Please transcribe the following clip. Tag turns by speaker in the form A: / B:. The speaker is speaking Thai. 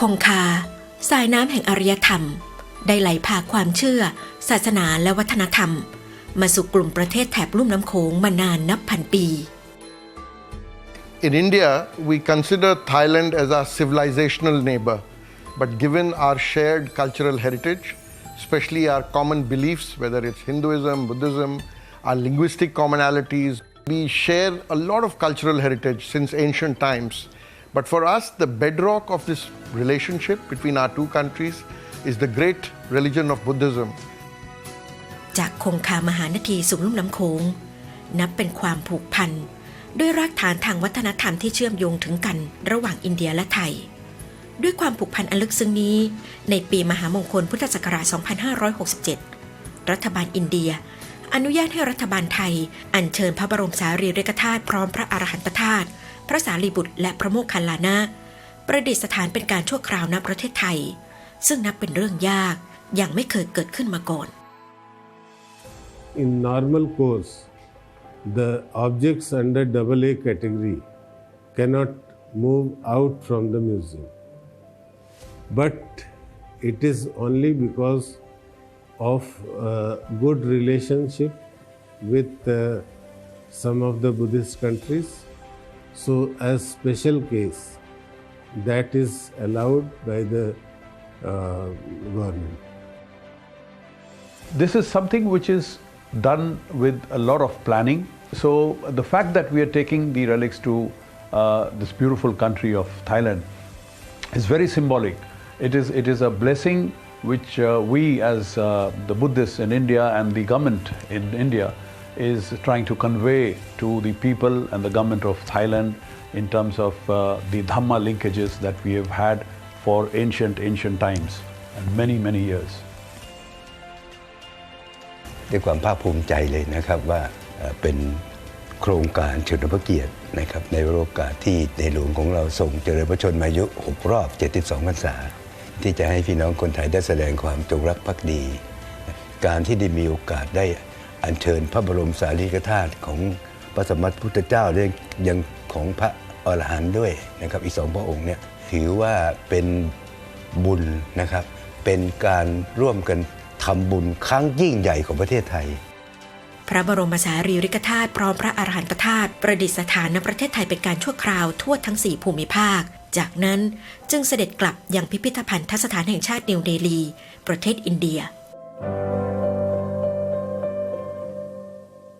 A: คงคา สายน้ำแห่งอารยธรรม ได้ไหลพาความเชื่อ ศาสนาและวัฒนธรรม มาสู่กลุ่มประเทศแถบลุ่มน้ำโขงมานานนับพันปี
B: In India, we consider Thailand as our civilizational neighbor. But given our shared cultural heritage, especially our common beliefs, whether it's Hinduism, Buddhism, our linguistic commonalities, we share a lot of cultural heritage since ancient times. But for us, the bedrock of this relationship between our two countries is the great religion of Buddhism.
A: จากคงคามหานทีสู่ลุ่มน้ำโขงนับเป็นความผูกพันด้วยรากฐานทางวัฒนธรรมที่เชื่อมโยงถึงกันระหว่างอินเดียและไทย ด้วยความผูกพันอันลึกซึ้งนี้ ในปีมหามงคลพุทธศักราช 2567 รัฐบาลอินเดีย อนุญาตให้รัฐบาลไทย อัญเชิญพระบรมสารีริกธาตุพร้อมพระอรหันตธาตุ พระสารีบุตรและพระโมคคัลลานะประดิษฐานเป็นการชั่วคราวณประเทศไทย ซึ่งนับเป็นเรื่องยากอย่างไม่เคยเกิดขึ้นมาก่อน
C: In normal course, the objects under AA category cannot move out from the museum. But it is only because of uh, good relationship with uh, some of the Buddhist countries. So, as special case, that is allowed by the uh, government.
D: This is something which is done with a lot of planning. So the fact that we are taking the relics to uh, this beautiful country of Thailand is very symbolic. It is it is a blessing which uh, we as uh, the Buddhists in India and the government in India is trying to convey to the people and the government of Thailand in terms of uh, the Dhamma linkages that we have had for ancient ancient times and many many years.
E: ด้วยความภาคภูมิใจเลยนะครับว่าเป็นโครงการเฉลิมพระเกียรตินะครับในโอกาสที่ในหลวงของเราส่งเจริญพระชนมายุ 6 รอบ 72พรรษา ที่จะให้พี่น้องคนไทยได้แสดงความจงรักภักดี การที่ได้มีโอกาสได้ อัญเชิญพระบรมสารีริกธาตุของพระสมมาพุทธเจ้าและยังของพระอรหันต์ด้วยนะครับอีกสองพระองค์เนี่ยถือว่าเป็นบุญนะครับ เป็นการร่วมกันทำบุญครั้งยิ่งใหญ่ของประเทศไทย
A: พระบรมสารีริกธาตุพร้อมพระอรหันตธาตุประดิษฐานณประเทศไทยเป็นการชั่วคราวทั่วทั้ง 4 ภูมิภาค จากนั้นจึงเสด็จกลับยังพิพิธภัณฑสถานแห่งชาตินิวเดลี ประเทศอินเดีย